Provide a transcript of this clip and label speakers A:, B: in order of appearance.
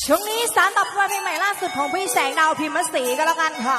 A: ช่วงนี้สารต่อเพลงใหม่ล่าสุดของพี่แสงดาวพิมพ์สีก็แล้วกันค่ะ